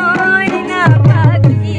হয় না ভাবছি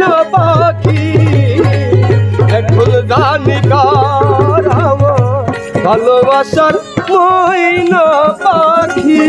না পাখি এখন জানি কার ভালোবাসার ময়না পাখি।